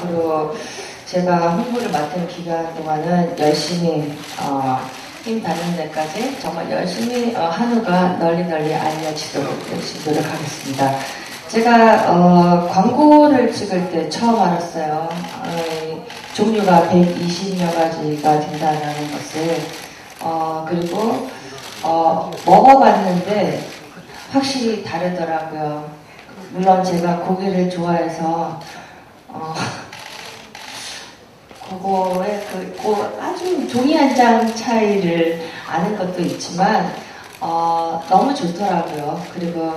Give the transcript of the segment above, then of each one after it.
그리고 제가 홍보를 맡은 기간 동안은 열심히 어, 힘 닿는 데까지 정말 열심히 어, 한우가 널리 널리 알려지도록 열심히 노력하겠습니다. 제가 어, 광고를 찍을 때 처음 알았어요. 어, 종류가 120여 가지가 된다는 것을 어, 그리고 어, 먹어봤는데 확실히 다르더라고요. 물론 제가 고기를 좋아해서 어, 그거에 그, 그 아주 종이 한 장 차이를 아는 것도 있지만 어, 너무 좋더라고요. 그리고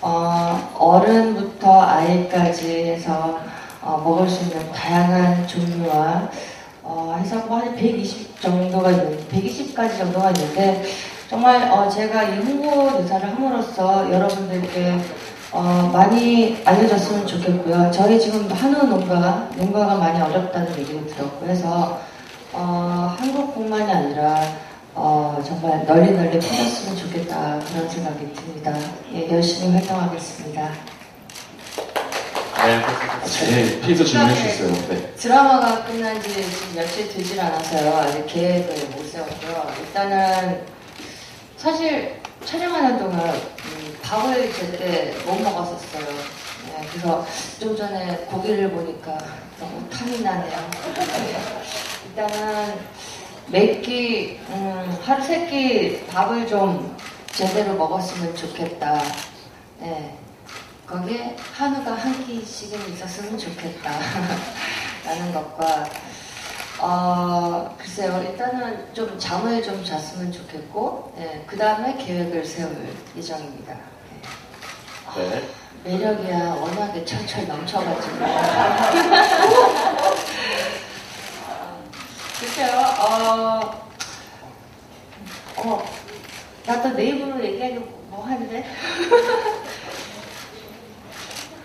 어, 어른부터 아이까지 해서 어, 먹을 수 있는 다양한 종류와 어, 해서 뭐 한 120 정도가 있는, 120가지 정도가 있는데 정말 어, 제가 이 홍보 대사를 함으로써 여러분들께 어, 많이 알려졌으면 좋겠고요. 저희 지금 한우 농가가 농가가 많이 어렵다는 얘기를 들었고 해서 어, 한국뿐만이 아니라 어, 정말 널리 널리 퍼졌으면 좋겠다 그런 생각이 듭니다. 예, 열심히 활동하겠습니다. 네, 네, 피해서 질문해 주셨어요. 네. 드라마가 끝난 지 지금 며칠 되질 않아서요. 아직 계획을 못 세웠고요. 일단은 사실 촬영하는 동안 음, 밥을 제때 못 먹었었어요. 네, 그래서 좀 전에 고기를 보니까 너무 탐이 나네요. 일단은 매끼 음, 하루 세 끼 밥을 좀 제대로 먹었으면 좋겠다. 네. 거기에 한우가 한 끼씩은 있었으면 좋겠다. 라는 것과, 어, 글쎄요, 일단은 좀 잠을 좀 잤으면 좋겠고, 예, 그 다음에 계획을 세울 예정입니다. 예. 네. 매력이야 워낙에 철철 넘쳐가지고. 글쎄요, 어, 어, 나도 내 입으로 얘기하기 뭐 한데?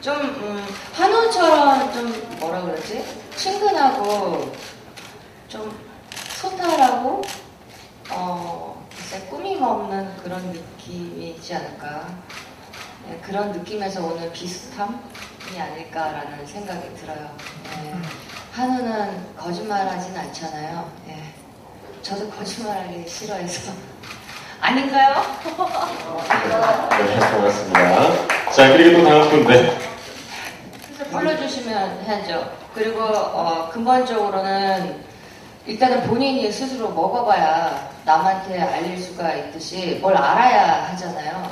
좀, 음, 한우처럼 좀, 뭐라 그러지? 친근하고, 좀, 소탈하고, 어, 글쎄, 꾸밈 없는 그런 느낌이 있지 않을까. 네, 그런 느낌에서 오는 비슷함이 아닐까라는 생각이 들어요. 네. 한우는 거짓말 하진 않잖아요. 네. 저도 거짓말하기 싫어해서. 아닌가요? 네, 고맙습니다. 자, 그리고 또 다음 분, 네. 그래서 불러주시면 해야죠. 그리고 어, 근본적으로는 일단은 본인이 스스로 먹어봐야 남한테 알릴 수가 있듯이 뭘 알아야 하잖아요.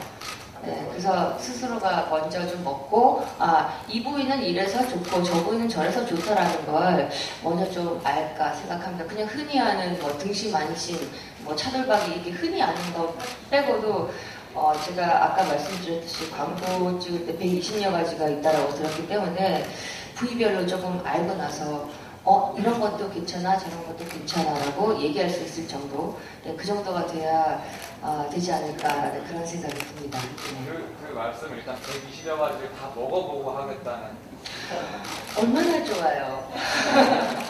네, 그래서 스스로가 먼저 좀 먹고 아, 이 부위는 이래서 좋고 저 부위는 저래서 좋다라는 걸 먼저 좀 알까 생각합니다. 그냥 흔히 하는 뭐 등심 안심, 뭐 차돌박이 이게 흔히 아는 거 빼고도 어, 제가 아까 말씀드렸듯이 광고 찍을 때 120여 가지가 있다라고 들었기 때문에 부위별로 조금 알고 나서 어 이런 것도 괜찮아 저런 것도 괜찮아라고 얘기할 수 있을 정도 네, 그 정도가 돼야 어, 되지 않을까라는 그런 생각이 듭니다. 네. 그, 그 말씀 일단 120여 가지를 다 먹어보고 하겠다는 얼마나 좋아요.